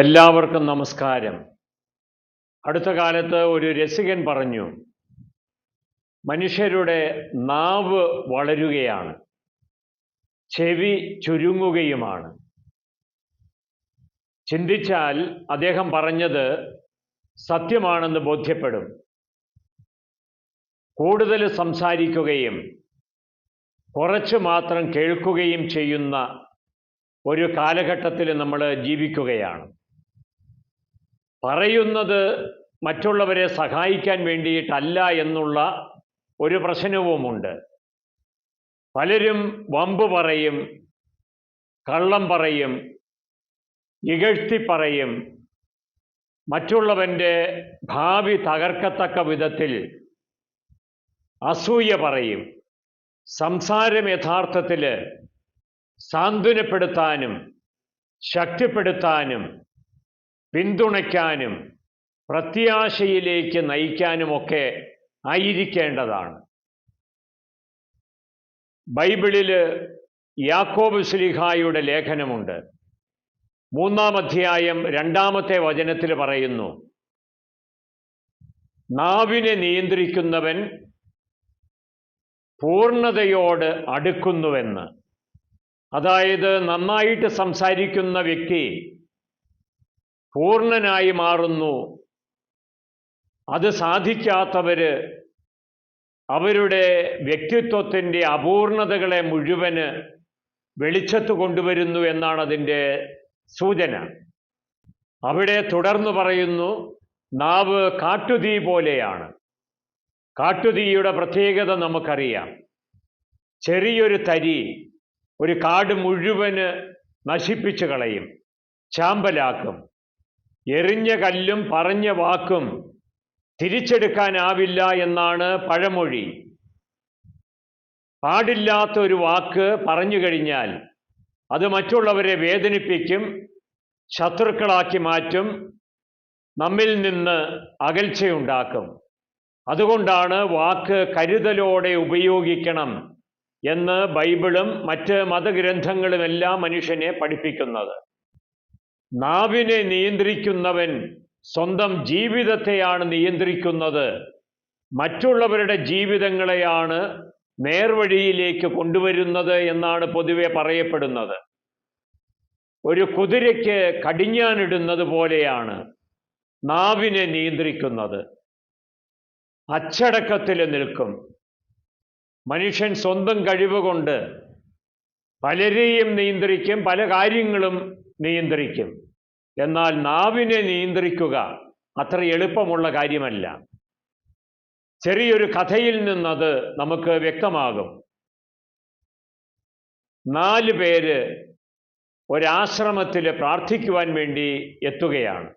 എല്ലാവർക്കും നമസ്കാരം. അടുത്ത കാലത്ത് ഒരു രസികൻ പറഞ്ഞു മനുഷ്യരുടെ നാവ് വളരുകയാണ് ചെവി ചുരുങ്ങുകയുമാണ്. ചിന്തിച്ചാൽ അദ്ദേഹം പറഞ്ഞത് സത്യമാണെന്ന് ബോധ്യപ്പെടും. കൂടുതൽ സംസാരിക്കുകയും കുറച്ച് മാത്രം കേൾക്കുകയും ചെയ്യുന്ന ഒരു കാലഘട്ടത്തിൽ നമ്മൾ ജീവിക്കുകയാണ്. പറയുന്നത് മറ്റുള്ളവരെ സഹായിക്കാൻ വേണ്ടിയിട്ടല്ല എന്നുള്ള ഒരു പ്രശ്നവുമുണ്ട്. പലരും വമ്പ് പറയും കള്ളം പറയും ഇകഴ്ത്തി പറയും. മറ്റുള്ളവന്റെ ഭാവി തകർക്കത്തക്ക വിധത്തിൽ അസൂയ പറയും. സംസാരം യഥാർത്ഥത്തിൽ സാന്ത്വനപ്പെടുത്താനും ശക്തിപ്പെടുത്താനും പിന്തുണയ്ക്കാനും പ്രത്യാശയിലേക്ക് നയിക്കാനുമൊക്കെ ആയിരിക്കേണ്ടതാണ്. ബൈബിളിൽ യാക്കോബ് ശ്രീഹായുടെ ലേഖനമുണ്ട്. മൂന്നാം അധ്യായം രണ്ടാമത്തെ വചനത്തിൽ പറയുന്നു നാവിനെ നിയന്ത്രിക്കുന്നവൻ പൂർണതയോട് അടുക്കുന്നുവെന്ന്. അതായത് നന്നായിട്ട് സംസാരിക്കുന്ന വ്യക്തി പൂർണനായി മാറുന്നു. അത് സാധിക്കാത്തവര് അവരുടെ വ്യക്തിത്വത്തിന്റെ അപൂർണതകളെ മുഴുവൻ വെളിച്ചത്ത് കൊണ്ടുവരുന്നു എന്നാണ് അതിന്റെ സൂചന. അവിടെ തുടർന്ന് പറയുന്നു നാവ് കാട്ടുതീ പോലെയാണ്. കാട്ടുതീയുടെ പ്രത്യേകത നമുക്കറിയാം. ചെറിയൊരു തരി ഒരു കാട് മുഴുവൻ നശിപ്പിച്ചു കളയും ചാമ്പലാക്കും. എറിഞ്ഞ കല്ലും പറഞ്ഞ വാക്കും തിരിച്ചെടുക്കാനാവില്ല എന്നാണ് പഴമൊഴി. പാടില്ലാത്ത ഒരു വാക്ക് പറഞ്ഞു കഴിഞ്ഞാൽ അത് മറ്റുള്ളവരെ വേദനിപ്പിക്കും ശത്രുക്കളാക്കി മാറ്റും നമ്മിൽ നിന്ന് അകൽച്ചയുണ്ടാക്കും. അതുകൊണ്ടാണ് വാക്ക് കരുതലോടെ ഉപയോഗിക്കണം എന്ന് ബൈബിളും മറ്റ് മതഗ്രന്ഥങ്ങളുമെല്ലാം മനുഷ്യനെ പഠിപ്പിക്കുന്നത്. നാവിനെ നിയന്ത്രിക്കുന്നവൻ സ്വന്തം ജീവിതത്തെയാണ് നിയന്ത്രിക്കുന്നത്. മറ്റുള്ളവരുടെ ജീവിതങ്ങളെയാണ് നേർവഴിയിലേക്ക് കൊണ്ടുവരുന്നത് എന്നാണ് പൊതുവെ പറയപ്പെടുന്നത്. ഒരു കുതിരയ്ക്ക് കടിഞ്ഞാനിടുന്നത് പോലെയാണ് നാവിനെ നിയന്ത്രിക്കുന്നത്. അച്ചടക്കത്തിൽ നിൽക്കും. മനുഷ്യൻ സ്വന്തം കഴിവ് കൊണ്ട് പലരെയും നിയന്ത്രിക്കും പല കാര്യങ്ങളും നിയന്ത്രിക്കും. എന്നാൽ നാവിനെ നിയന്ത്രിക്കുക അത്ര എളുപ്പമുള്ള കാര്യമല്ല. ചെറിയൊരു കഥയിൽ നിന്നത് നമുക്ക് വ്യക്തമാകും. നാല് പേര് ഒരാശ്രമത്തിൽ പ്രാർത്ഥിക്കുവാൻ വേണ്ടി എത്തുകയാണ്.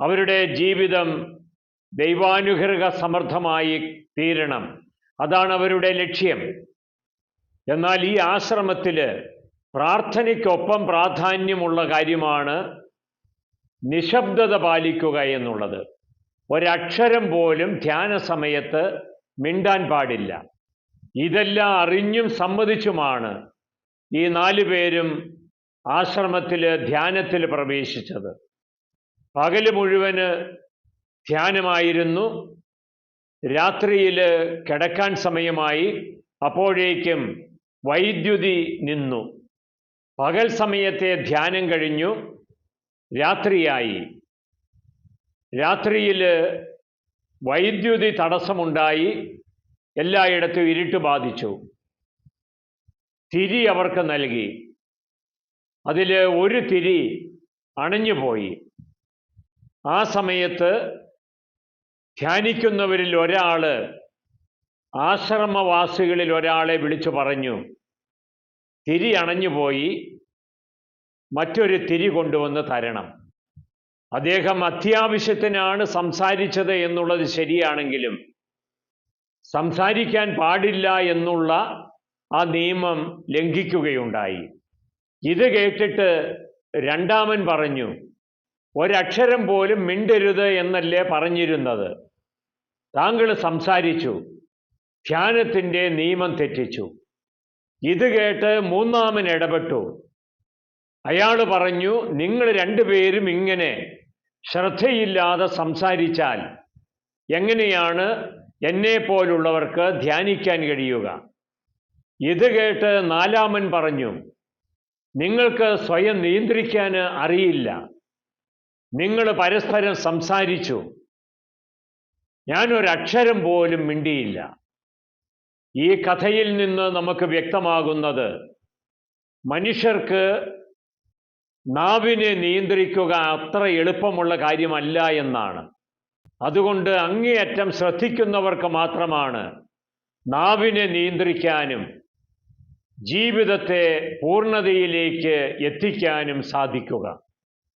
അവരുടെ ജീവിതം ദൈവാനുഗ്രഹ സമർത്ഥമായി തീരണം. അതാണ് അവരുടെ ലക്ഷ്യം. എന്നാൽ ഈ ആശ്രമത്തിൽ പ്രാർത്ഥനയ്ക്കൊപ്പം പ്രാധാന്യമുള്ള കാര്യമാണ് നിശബ്ദത പാലിക്കുക എന്നുള്ളത്. ഒരക്ഷരം പോലും ധ്യാന സമയത്ത് മിണ്ടാൻ പാടില്ല. ഇതെല്ലാം അറിഞ്ഞും സമ്മതിച്ചുമാണ് ഈ നാലു പേരും ആശ്രമത്തിൽ ധ്യാനത്തിൽ പ്രവേശിച്ചത്. പകൽ മുഴുവൻ ധ്യാനമായിരുന്നു. രാത്രിയിൽ കിടക്കാൻ സമയമായി. അപ്പോഴേക്കും വൈദ്യുതി നിന്നു. പകൽ സമയത്തെ ധ്യാനം കഴിഞ്ഞു. രാത്രിയായി. രാത്രിയിൽ വൈദ്യുതി തടസ്സമുണ്ടായി. എല്ലായിടത്തും ഇരുട്ട് ബാധിച്ചു. തിരി അവർക്ക് നൽകി. അതിൽ ഒരു തിരി അണഞ്ഞുപോയി. ആ സമയത്ത് ധ്യാനിക്കുന്നവരിൽ ഒരാൾ ആശ്രമവാസികളിൽ ഒരാളെ വിളിച്ചു പറഞ്ഞു. തിരി അണഞ്ഞുപോയി മറ്റൊരു തിരി കൊണ്ടുവന്ന് തരണം. അദ്ദേഹം അത്യാവശ്യത്തിനാണ് സംസാരിച്ചത് എന്നുള്ളത് ശരിയാണെങ്കിലും സംസാരിക്കാൻ പാടില്ല എന്നുള്ള ആ നിയമം ലംഘിക്കുകയുണ്ടായി. ഇത് കേട്ടിട്ട് രണ്ടാമൻ പറഞ്ഞു ഒരക്ഷരം പോലും മിണ്ടരുത് എന്നല്ലേ പറഞ്ഞിരുന്നത്. താങ്കൾ സംസാരിച്ചു ധ്യാനത്തിന്റെ നിയമം തെറ്റിച്ചു. ഇത് കേട്ട് മൂന്നാമൻ ഇടപെട്ടു. അയാൾ പറഞ്ഞു നിങ്ങൾ രണ്ടുപേരും ഇങ്ങനെ ശ്രദ്ധയില്ലാതെ സംസാരിച്ചാൽ എങ്ങനെയാണ് എന്നെ പോലുള്ളവർക്ക് ധ്യാനിക്കാൻ കഴിയുക? ഇത് കേട്ട് നാലാമൻ പറഞ്ഞു നിങ്ങൾക്ക് സ്വയം നിയന്ത്രിക്കാൻ അറിയില്ല. നിങ്ങൾ പരസ്പരം സംസാരിച്ചു. ഞാനൊരക്ഷരം പോലും മിണ്ടിയില്ല. ഈ കഥയിൽ നിന്ന് നമുക്ക് വ്യക്തമാകുന്നത് മനുഷ്യർക്ക് നാവിനെ നിയന്ത്രിക്കുക അത്ര എളുപ്പമുള്ള കാര്യമല്ല എന്നാണ്. അതുകൊണ്ട് അങ്ങേയറ്റം ശ്രദ്ധിക്കുന്നവർക്ക് മാത്രമാണ് നാവിനെ നിയന്ത്രിക്കാനും ജീവിതത്തെ പൂർണതയിലേക്ക് എത്തിക്കാനും സാധിക്കുക.